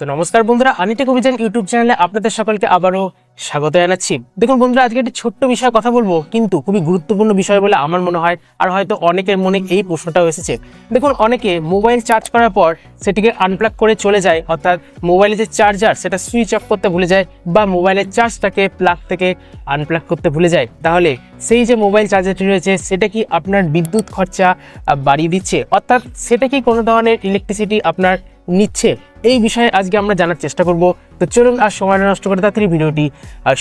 তো নমস্কার বন্ধুরা আনিটেক অভিযান ইউটিউব চ্যানেলে আপনাদের সকলকে আবারও স্বাগত জানাচ্ছি। দেখুন বন্ধুরা, আজকে একটি ছোট্ট বিষয়ে কথা বলব, কিন্তু খুবই গুরুত্বপূর্ণ বিষয় বলে আমার মনে হয়, আর হয়তো অনেকের মনে এই প্রশ্নটাও এসেছে। দেখুন, অনেকে মোবাইল চার্জ করার পর সেটিকে আনপ্লাগ করে চলে যায়, অর্থাৎ মোবাইলের যে চার্জার সেটা সুইচ অফ করতে ভুলে যায়, বা মোবাইলের চার্জটাকে প্লাগ থেকে আনপ্লাগ করতে ভুলে যায়। তাহলে সেই যে মোবাইল চার্জারটি রয়েছে, সেটা কি আপনার বিদ্যুৎ খরচা বাড়িয়ে দিচ্ছে? অর্থাৎ সেটা কি কোনো ধরনের ইলেকট্রিসিটি আপনার নিচ্ছে? এই বিষয়ে আজকে আমরা জানার চেষ্টা করব। তো চলুন আর সময় নষ্ট করে তাড়াতাড়ি ভিডিওটি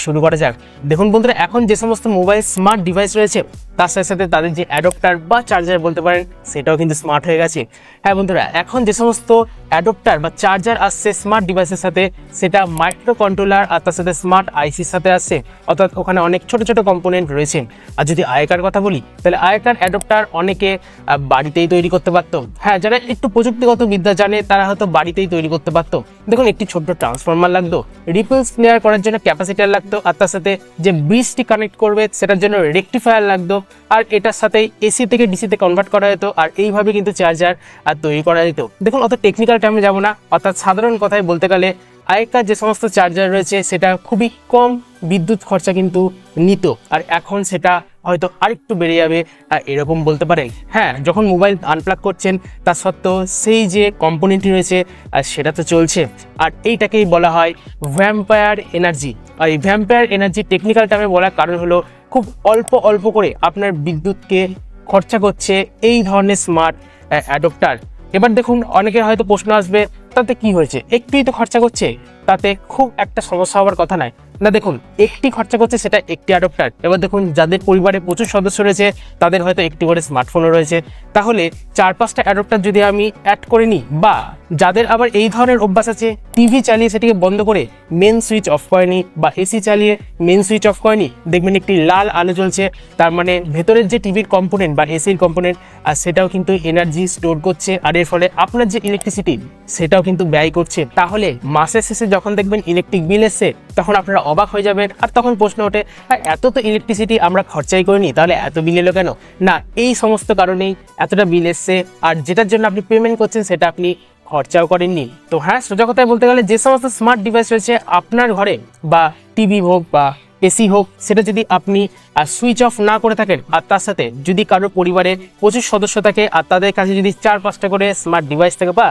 শুরু করা যাক। দেখুন বন্ধুরা, এখন যে সমস্ত মোবাইল স্মার্ট ডিভাইস রয়েছে, তার সাথে সাথে তাদের যে অ্যাডপ্টার বা চার্জার বলতে পারেন, সেটাও কিন্তু স্মার্ট হয়ে গেছে। হ্যাঁ বন্ধুরা, এখন যে সমস্ত অ্যাডপ্টার বা চার্জার আসছে স্মার্ট ডিভাইসের সাথে, সেটা মাইক্রো কন্ট্রোলার আর তার সাথে স্মার্ট আইসির সাথে আসছে। অর্থাৎ ওখানে অনেক ছোট ছোট কম্পোনেন্ট রয়েছে। আর যদি আয়কার কথা বলি, তাহলে আয়কার অ্যাডপ্টার অনেকে বাড়িতেই তৈরি করতে পারতো। হ্যাঁ যারা একটু প্রযুক্তিগত বিদ্যা জানে, তারা হয়তো বাড়িতেই তৈরি করতে পারতো। দেখুন, একটি ছোট্ট ট্রান্সফরমার লাগতো। রিপলস ক্লিয়ার করার জন্য ক্যাপাসিটার লাগতো, আর তার সাথে যে ব্রিজটি কানেক্ট করবে, সেটার জন্য রেকটিফায়ার লাগতো। আর এটার সাথে এসি থেকে ডিসিতে কনভার্ট করা যেত, আর এইভাবে কিন্তু চার্জার আর তৈরি করা যেত। দেখুন, অত টেকনিক্যাল টাইমে যাব না, অর্থাৎ সাধারণ কথায় বলতে গেলে আগেকার যে সমস্ত চার্জার রয়েছে, সেটা খুবই কম বিদ্যুৎ খরচা কিন্তু নিত। আর এখন সেটা হয়তো আরেকটু বেড়ে যাবে এরকম বলতে পারেন হ্যাঁ যখন মোবাইল আনপ্লাগ করছেন, তা সত্ত্বেও সেই যে কম্পোনেন্টটি রয়েছে সেটা তো চলছে। আর এইটাকেই বলা হয় ভ্যাম্পায়ার এনার্জি আর এই ভ্যাম্পায়ার এনার্জি টেকনিক্যাল টাইমে বলার কারণ হলো, খুব অল্প অল্প করে আপনার বিদ্যুৎকে খরচা করছে এই ধরনের স্মার্ট অ্যাডপ্টার এবার দেখুন, অনেকের হয়তো প্রশ্ন আসবে, তাতে কি হয়েছে? একটুই তো খরচা করছে? তাতে খুব একটা সমস্যা হওয়ার কথা নয়। না, দেখুন, একটি খরচা করছে সেটা একটি অ্যাডপ্টার এবার দেখুন, যাদের পরিবারে প্রচুর সদস্য রয়েছে, তাদের হয়তো একটি করে স্মার্টফোনও রয়েছে। তাহলে চার পাঁচটা অ্যাডপ্টার যদি আমি অ্যাড করে নিই, বা যাদের আবার এই ধরনের অভ্যাস আছে টিভি চালিয়ে সেটিকে বন্ধ করে মেন সুইচ অফ করেনি বা এসি চালিয়ে মেন সুইচ অফ করেনি দেখবেন একটি লাল আলো জ্বলছে। তার মানে ভেতরের যে টিভির কম্পোনেন্ট বা এসির কম্পোনেন্ট আর সেটাও কিন্তু এনার্জি স্টোর করছে। আর এর ফলে আপনার যে ইলেকট্রিসিটি সেটাও কিন্তু ব্যয় করছে। তাহলে মাসের শেষে যখন দেখবেন ইলেকট্রিক বিল এসছে তখন আপনারা অবাক হয়ে যাবেন। আর তখন প্রশ্ন ওঠে "আর এত তো ইলেকট্রিসিটি আমরা খরচাই করিনি, তাহলে এত বিল এলো কেন? না, এই সমস্ত কারণেই এতটা বিল এসছে। আর যেটার জন্য আপনি পেমেন্ট করছেন, সেটা আপনি খরচাও করেননি। তো হ্যাঁ সোজা কথায় বলতে গেলে যে সমস্ত স্মার্ট ডিভাইস রয়েছে আপনার ঘরে, বা টিভি হোক, বা এসি হোক, সেটা যদি আপনি সুইচ অফ না করে থাকেন, আর তার সাথে যদি কারও পরিবারে প্রচুর সদস্য থাকে, আর তাদের কাছে যদি চার পাঁচটা করে স্মার্ট ডিভাইস থাকে, বা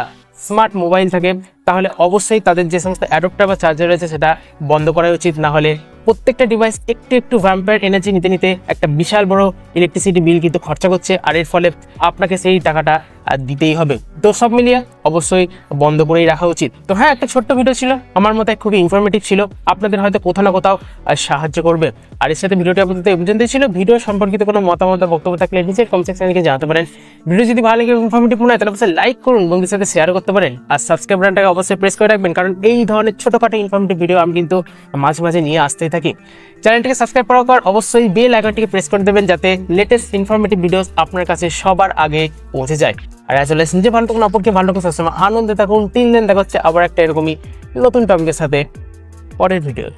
স্মার্ট মোবাইল থাকে তাহলে অবশ্যই তাদের যে সমস্ত অ্যাডপ্টার বা চার্জার রয়েছে সেটা বন্ধ করা উচিত। না হলে প্রত্যেকটা ডিভাইস একটু একটু ভ্যাম্পায়ার এনার্জি নিতে নিতে একটা বিশাল বড় ইলেকট্রিসিটি বিল কিন্তু খরচা করছে। আর এর ফলে আপনাকে সেই টাকাটা দিতেই হবে। তো সব মিলিয়ে অবশ্যই বন্ধ করেই রাখা উচিত। তো হ্যাঁ একটা ছোট্ট ভিডিও ছিল। আমার মতে খুবই ইনফরমেটিভ ছিল। আপনাদের হয়তো কোথাও না কোথাও সাহায্য করবে। আর এর সাথে ভিডিওটি আপনাদের এই ছিল। ভিডিও সম্পর্কিত কোনো মতামত বক্তব্য থাকলে নিচের কমেন্ট সেকশনে জানাতে পারেন। ভিডিও যদি ভালো লাগে ইনফরমেটিভ মনে হয়, তাহলে লাইক করুন। বন্ধুদের সাথে শেয়ার করতে পারেন। আর সাবস্ক্রাইব বাটনটাকে অবশ্যই প্রেস করে রাখবেন। কারণ এই ধরনের ছোটোখাটো ইনফর্মেটিভ ভিডিও আমি কিন্তু মাঝে মাঝে নিয়ে আসতেই থাকি। চ্যানেলটিকে সাবস্ক্রাইব করার পর অবশ্যই বেল আইকনটিকে প্রেস করে দেবেন যাতে লেটেস্ট ইনফর্মেটিভ ভিডিও আপনার কাছে সবার আগে পৌঁছে যায়। আর আসলে নিজে ভালো থাকুন, অপরকে ভালো থাকুন, সবসময় আনন্দে থাকুন। তিন দিন দেখা হচ্ছে আবার একটা এরকমই নতুন টপিকের সাথে। পরের ভিডিও